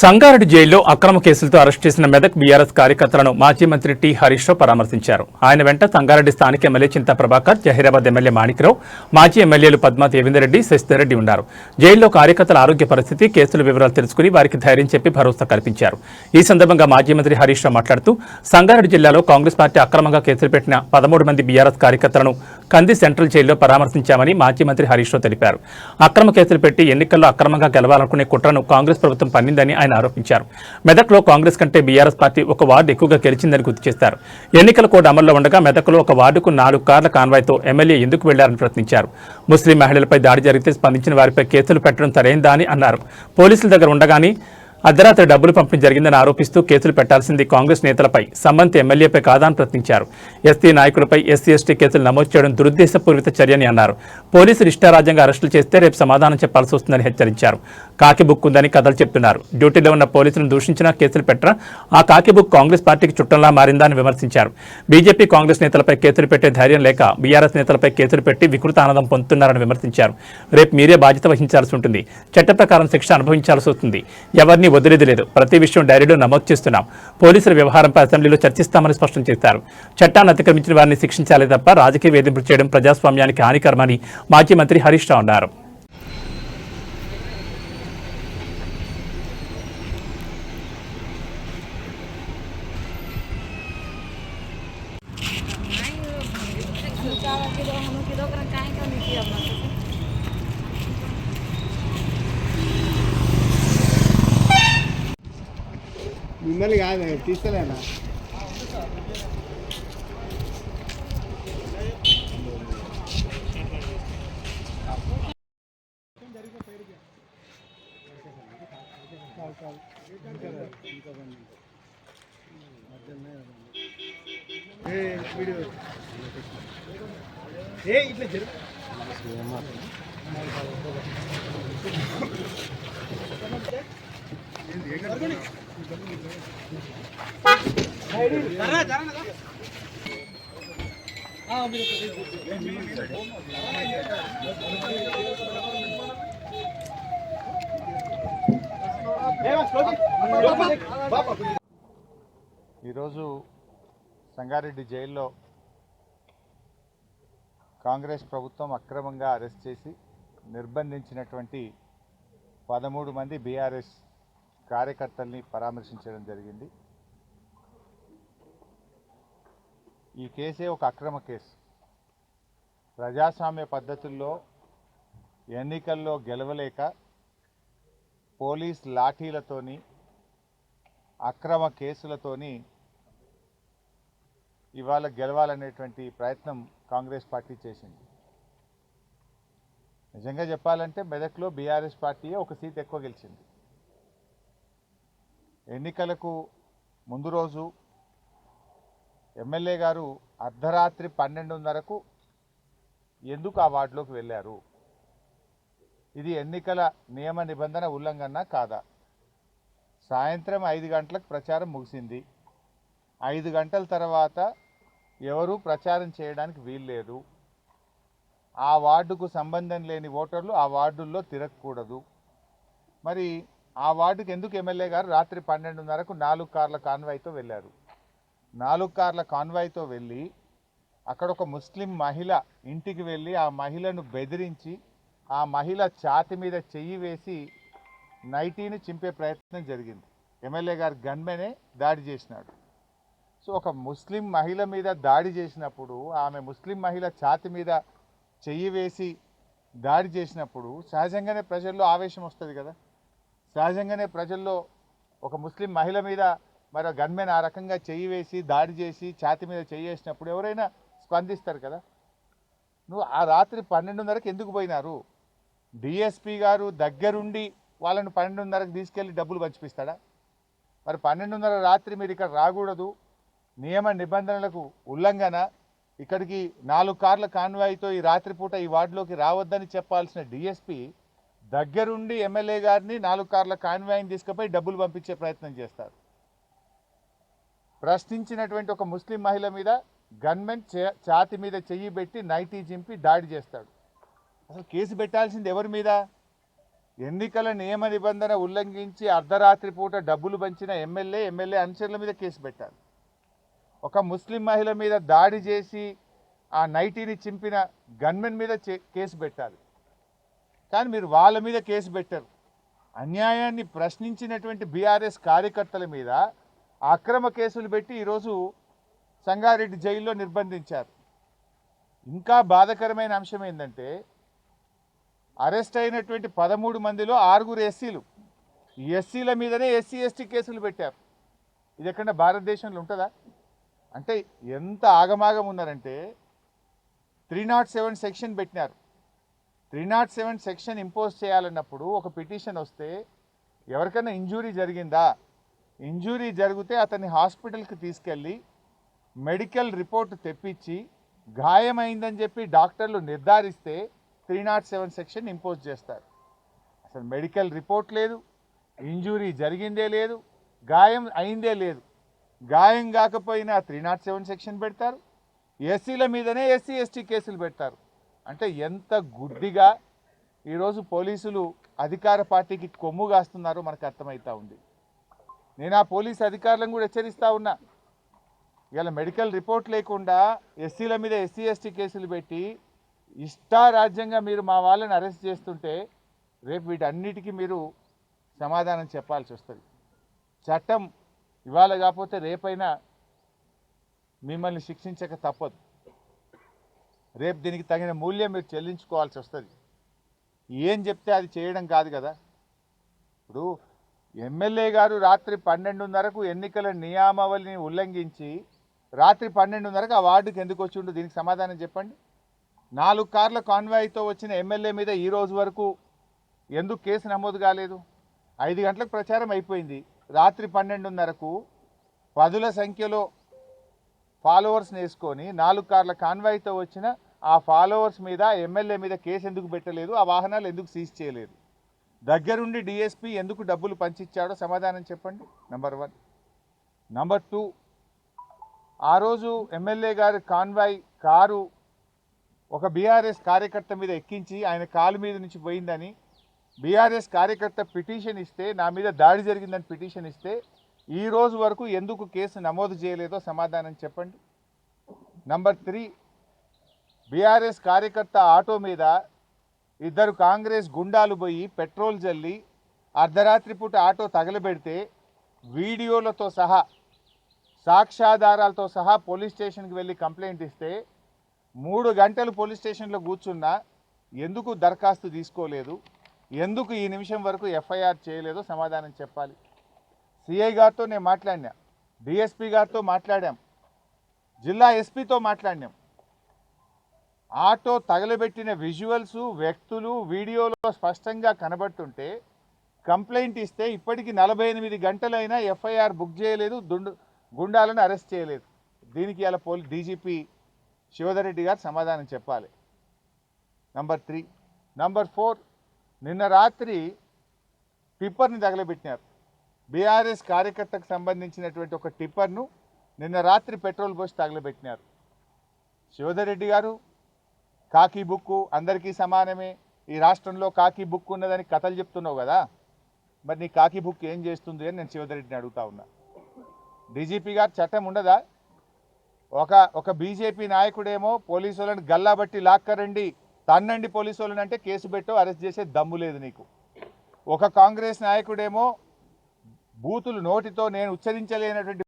సంగారెడ్డి జైల్లో అక్రమ కేసులతో అరెస్ట్ చేసిన మెదక్ బీఆర్ఎస్ కార్యకర్తలను మాజీ మంత్రి టి హరీష్ రావు పరామర్శించారు. ఆయన వెంట సంగారెడ్డి స్థానిక ఎమ్మెల్యే చింతా ప్రభాకర్ జహీరాబాద్ ఎమ్మెల్యే మాణిక్రావు మాజీ ఎమ్మెల్యేలు పద్మా దేవేందర్రెడ్డి శశిధర్రెడ్డి ఉన్నారు. జైల్లో కార్యకర్తల ఆరోగ్య పరిస్థితి కేసుల వివరాలు తెలుసుకుని వారికి ధైర్యం చెప్పి భరోసా కల్పించారు. ఈ సందర్భంగా మాజీ మంత్రి హరీష్ రావు మాట్లాడుతూ సంగారెడ్డి జిల్లాలో కాంగ్రెస్ పార్టీ అక్రమంగా కేసులు పెట్టిన పదమూడు మంది బీఆర్ఎస్ కార్యకర్తలను కంది సెంట్రల్ జైల్లో పరామర్శించామని మాజీ మంత్రి హరీష్ రావు తెలిపారు. అక్రమ కేసులు పెట్టి ఎన్నికల్లో అక్రమంగా గెలవాలనుకునే కుట్రను కాంగ్రెస్ ప్రభుత్వం పన్నిందని ఆయన ఆరోపించారు. మెదక్లో కాంగ్రెస్ కంటే బీఆర్ఎస్ పార్టీ ఒక వార్డు ఎక్కువగా గెలిచిందని గుర్తు చేశారు ఎన్నికల కోడ్ అమల్లో ఉండగా మెదక్లో ఒక వార్డుకు నాలుగు కార్ల కాన్వాయ్తో ఎమ్మెల్యే ఎందుకు వెళ్ళారని ప్రశ్నించారు. ముస్లిం మహిళలపై దాడి జరిగితే స్పందించిన వారిపై కేసులు పెట్టడం సరైందా అని అన్నారు. పోలీసుల దగ్గర ఉండగానే అర్ధరాత్రి డబ్బులు పంపిణీ జరిగిందని ఆరోపిస్తూ కేసులు పెట్టాల్సింది కాంగ్రెస్ నేతలపై. సంబంధిత ఎమ్మెల్యేపై కాదని ప్రశ్నించారు. ఎస్టీ నాయకులపై ఎస్సీ ఎస్టీ కేసులు నమోదు చేయడం దురుద్దేశపూరిత చర్యని అన్నారు. పోలీసులు ఇష్టారాజ్యంగా అరెస్టులు చేస్తే రేపు సమాధానం చెప్పాల్సి వస్తుందని హెచ్చరించారు. కాకి బుక్ ఉందని కథలు చెప్తున్నారు. డ్యూటీలో ఉన్న పోలీసులను దూషించినా కేసులు పెట్టరా? ఆ కాకి బుక్ కాంగ్రెస్ పార్టీకి చుట్టంలా మారిందా అని విమర్శించారు. బీజేపీ కాంగ్రెస్ నేతలపై కేసులు పెట్టే ధైర్యం లేక బీఆర్ఎస్ నేతలపై కేసులు పెట్టి వికృత ఆనందం పొందుతున్నారని విమర్శించారు. రేపు మీరే బాధ్యత వహించాల్సి ఉంటుంది. చట్ట ప్రకారం శిక్ష అనుభవించాల్సి వస్తుంది. ఎవరిని వదిలేది లేదు. ప్రతి విషయం డైరీలో నమోదు చేస్తున్నాం. పోలీసుల వ్యవహారంపై అసెంబ్లీలో చర్చిస్తామని స్పష్టం చేశారు. చట్టాన్ని అతిక్రమించిన వారిని శిక్షించాలి తప్ప రాజకీయ వేధింపులు చేయడం ప్రజాస్వామ్యానికి హానికరమని మాజీ మంత్రి హరీష్ రావు అన్నారు. మిమ్మల్ని కాదు తీస్తలేనా? ఏ ఇట్లా జరుగు. ఈరోజు సంగారెడ్డి జైల్లో కాంగ్రెస్ ప్రభుత్వం అక్రమంగా అరెస్ట్ చేసి నిర్బంధించినటువంటి పదమూడు మంది బీఆర్ఎస్ కార్యకర్తల్ని పరామర్శించడం జరిగింది. ఈ కేసే ఒక అక్రమ కేసు. ప్రజాస్వామ్య పద్ధతుల్లో ఎన్నికల్లో గెలవలేక పోలీస్ లాఠీలతోని అక్రమ కేసులతోని ఇవాళ గెలవాలనేటువంటి ప్రయత్నం కాంగ్రెస్ పార్టీ చేసింది. నిజంగా చెప్పాలంటే మెదక్లో బీఆర్ఎస్ పార్టీయే ఒక సీట్ ఎక్కువ గెలిచింది. ఎన్నికలకు ముందు రోజు ఎమ్మెల్యే గారు అర్ధరాత్రి పన్నెండున్నరకు ఎందుకు ఆ వార్డులోకి వెళ్ళారు? ఇది ఎన్నికల నియమ నిబంధన ఉల్లంఘన కాదా? సాయంత్రం ఐదు గంటలకు ప్రచారం ముగిసింది. ఐదు గంటల తర్వాత ఎవరూ ప్రచారం చేయడానికి వీల్లేదు. ఆ వార్డుకు సంబంధం లేని ఓటర్లు ఆ వార్డుల్లో తిరగకూడదు. మరి ఆ వార్డుకి ఎందుకు ఎమ్మెల్యే గారు రాత్రి పన్నెండున్నరకు నాలుగు కార్ల కాన్వాయ్తో వెళ్ళారు? నాలుగు కార్ల కాన్వాయ్తో వెళ్ళి అక్కడ ఒక ముస్లిం మహిళ ఇంటికి వెళ్ళి ఆ మహిళను బెదిరించి ఆ మహిళ ఛాతి మీద చెయ్యి వేసి నైటీని చింపే ప్రయత్నం జరిగింది. ఎమ్మెల్యే గారు గన్మెనే దాడి చేసినాడు. సో ఒక ముస్లిం మహిళ మీద దాడి చేసినప్పుడు ఆమె ముస్లిం మహిళ ఛాతి మీద చెయ్యి వేసి దాడి చేసినప్పుడు సహజంగానే ప్రజల్లో ఆవేశం వస్తుంది కదా. సహజంగానే ప్రజల్లో ఒక ముస్లిం మహిళ మీద మరి గన్మెన్ ఆ రకంగా చెయ్యి వేసి దాడి చేసి ఛాతి మీద చెయ్యి వేసినప్పుడు ఎవరైనా స్పందిస్తారు కదా? నువ్వు ఆ రాత్రి పన్నెండున్నరకు ఎందుకు పోయినారు? డిఎస్పి గారు దగ్గరుండి వాళ్ళని పన్నెండున్నరకు తీసుకెళ్ళి డబ్బులు పంచిపిస్తాడా? మరి పన్నెండున్నర రాత్రి మీరు ఇక్కడ రాకూడదు. నియమ నిబంధనలకు ఉల్లంఘన. ఇక్కడికి నాలుగు కార్ల కాన్వాయ్తో ఈ రాత్రిపూట ఈ వార్డులోకి రావద్దని చెప్పాల్సిన డిఎస్పి దగ్గరుండి ఎమ్మెల్యే గారిని నాలుగు కార్ల కాన్వాయిని తీసుకుపోయి డబ్బులు పంపించే ప్రయత్నం చేస్తారు. ప్రశ్నించినటువంటి ఒక ముస్లిం మహిళ మీద గన్మెన్ చే- ఛాతి మీద చెయ్యి పెట్టి నైటీ చింపి దాడి చేస్తాడు. అసలు కేసు పెట్టాల్సింది ఎవరి మీద? ఎన్నికల నియమ నిబంధన ఉల్లంఘించి అర్ధరాత్రి పూట డబ్బులు పంచిన ఎమ్మెల్యే ఎమ్మెల్యే అనుచరుల మీద కేసు పెట్టాలి ఒక ముస్లిం మహిళ మీద దాడి చేసి ఆ నైటీని చింపిన గన్మెన్ మీద చే- కేసు పెట్టాలి కానీ మీరు వాళ్ళ మీద కేసు పెట్టారు. అన్యాయాన్ని ప్రశ్నించినటువంటి బీఆర్ఎస్ కార్యకర్తల మీద అక్రమ కేసులు పెట్టి ఈరోజు సంగారెడ్డి జైల్లో నిర్బంధించారు. ఇంకా బాధకరమైన అంశం ఏంటంటే అరెస్ట్ అయినటువంటి పదమూడు మందిలో ఆరుగురు ఎస్సీలు. ఈ ఎస్సీల మీదనే ఎస్సీ ఎస్టీ కేసులు పెట్టారు. ఇది ఎక్కడ భారతదేశంలో ఉంటుందా? అంటే ఎంత ఆగమాగం ఉన్నారంటే త్రీ నాట్ సెవెన్ సెక్షన్ పెట్టినారు. Three not seven section impose చేయాలన్నప్పుడు ఒక పిటిషన్ వస్తే ఎవరికైనా ఇంజూరీ జరిగిందా? ఇంజూరీ జరిగితే అతన్ని హాస్పిటల్కి తీసుకెళ్ళి మెడికల్ రిపోర్ట్ తెప్పించి గాయమైందని చెప్పి డాక్టర్లు నిర్ధారిస్తే three not seven section impose చేస్తారు. అసలు మెడికల్ రిపోర్ట్ లేదు ఇంజూరీ జరిగిందే లేదు గాయం అయిందే లేదు. గాయం కాకపోయినా త్రీ నాట్ సెవెన్ సెక్షన్ పెడతారు ఎస్సీల మీదనే ఎస్సీ ఎస్టీ కేసులు పెడతారు. అంటే ఎంత గుడ్డిగా ఈరోజు పోలీసులు అధికార పార్టీకి కొమ్ము కాస్తున్నారో మనకు అర్థమవుతా ఉంది. నేను ఆ పోలీస్ అధికారులను కూడా హెచ్చరిస్తూ ఉన్నా. ఇలా మెడికల్ రిపోర్ట్ లేకుండా ఎస్సీల మీద ఎస్సీ ఎస్టీ కేసులు పెట్టి ఇష్టారాజ్యంగా మీరు మా వాళ్ళని అరెస్ట్ చేస్తుంటే రేపు వీటన్నిటికీ మీరు సమాధానం చెప్పాల్సి వస్తుంది. చట్టం ఇవాళ కాకపోతే రేపైనా మిమ్మల్ని శిక్షించక తప్పదు. రేపు దీనికి తగిన మూల్యం మీరు చెల్లించుకోవాల్సి వస్తుంది. ఏం చెప్తే అది చేయడం కాదు కదా. ఇప్పుడు ఎమ్మెల్యే గారు రాత్రి పన్నెండున్నరకు ఎన్నికల నియామావళిని ఉల్లంఘించి రాత్రి పన్నెండున్నరకు ఆ వార్డుకి ఎందుకు వచ్చిండు దీనికి సమాధానం చెప్పండి. నాలుగు కార్ల కాన్వాయ్తో వచ్చిన ఎమ్మెల్యే మీద ఈ రోజు వరకు ఎందుకు కేసు నమోదు కాలేదు? ఐదు గంటలకు ప్రచారం అయిపోయింది. రాత్రి పన్నెండున్నరకు పదుల సంఖ్యలో ఫాలోవర్స్ని వేసుకొని నాలుగు కార్ల కాన్వాయ్తో వచ్చిన ఆ ఫాలోవర్స్ మీద ఎమ్మెల్యే మీద కేసు ఎందుకు పెట్టలేదు? ఆ వాహనాలు ఎందుకు సీజ్ చేయలేదు? దగ్గరుండి డిఎస్పీ ఎందుకు డబ్బులు పంచిచ్చాడో సమాధానం చెప్పండి. నెంబర్ వన్ నంబర్ టూ ఆ రోజు ఎమ్మెల్యే గారి కాన్వాయ్ కారు ఒక బీఆర్ఎస్ కార్యకర్త మీద ఎక్కించి ఆయన కాలు మీద నుంచి పోయిందని బీఆర్ఎస్ కార్యకర్త పిటిషన్ ఇస్తే నా మీద దాడి జరిగిందని పిటిషన్ ఇస్తే ఈ రోజు వరకు ఎందుకు కేసు నమోదు చేయలేదో సమాధానం చెప్పండి. నంబర్ త్రీ బీఆర్ఎస్ కార్యకర్త ఆటో మీద ఇద్దరు కాంగ్రెస్ గుండాలు పోయి పెట్రోల్ జల్లి అర్ధరాత్రి పూట ఆటో తగలబెడితే వీడియోలతో సహా సాక్ష్యాధారాలతో సహా పోలీస్ స్టేషన్కి వెళ్ళి కంప్లైంట్ ఇస్తే మూడు గంటలు పోలీస్ స్టేషన్లో కూర్చున్నా ఎందుకు దరఖాస్తు తీసుకోలేదు? ఎందుకు ఈ నిమిషం వరకు ఎఫ్ఐఆర్ చేయలేదో సమాధానం చెప్పాలి. సిఐ గారితో నేను మాట్లాడినా డిఎస్పి గారితో మాట్లాడాం జిల్లా ఎస్పీతో మాట్లాడినాం. ఆటో తగలబెట్టిన విజువల్స్ వ్యక్తులు వీడియోలో స్పష్టంగా కనబడుతుంటే కంప్లైంట్ ఇస్తే ఇప్పటికి నలభై ఎనిమిది గంటలైనా ఎఫ్ఐఆర్ బుక్ చేయలేదు దుండు గుండాలను అరెస్ట్ చేయలేదు. దీనికి ఇలా పోలీ డీజీపీ శివధరెడ్డి గారు సమాధానం చెప్పాలి. నంబర్ త్రీ నంబర్ ఫోర్ నిన్న రాత్రి టిప్పర్ని తగలబెట్టినారు. బీఆర్ఎస్ కార్యకర్తకు సంబంధించినటువంటి ఒక టిప్పర్ను నిన్న రాత్రి పెట్రోల్ పోసి తగలబెట్టినారు. శివధరెడ్డి గారు కాకి బుక్కు అందరికీ సమానమే. ఈ రాష్ట్రంలో కాకి బుక్ ఉన్నదని కథలు చెప్తున్నావు కదా. మరి నీ కాకి బుక్ ఏం చేస్తుంది అని నేను శివధరెడ్డిని అడుగుతా ఉన్నా. డీజీపీ గారు చట్టం ఉండదా? ఒక ఒక బీజేపీ నాయకుడేమో పోలీసు వాళ్ళని గల్లాబట్టి లాక్కరండి తన్నండి పోలీసు వాళ్ళని అంటే కేసు పెట్టో అరెస్ట్ చేసే దమ్ము లేదు నీకు. ఒక కాంగ్రెస్ నాయకుడేమో బూతులు నోటితో నేను ఉచ్చరించలేనటువంటి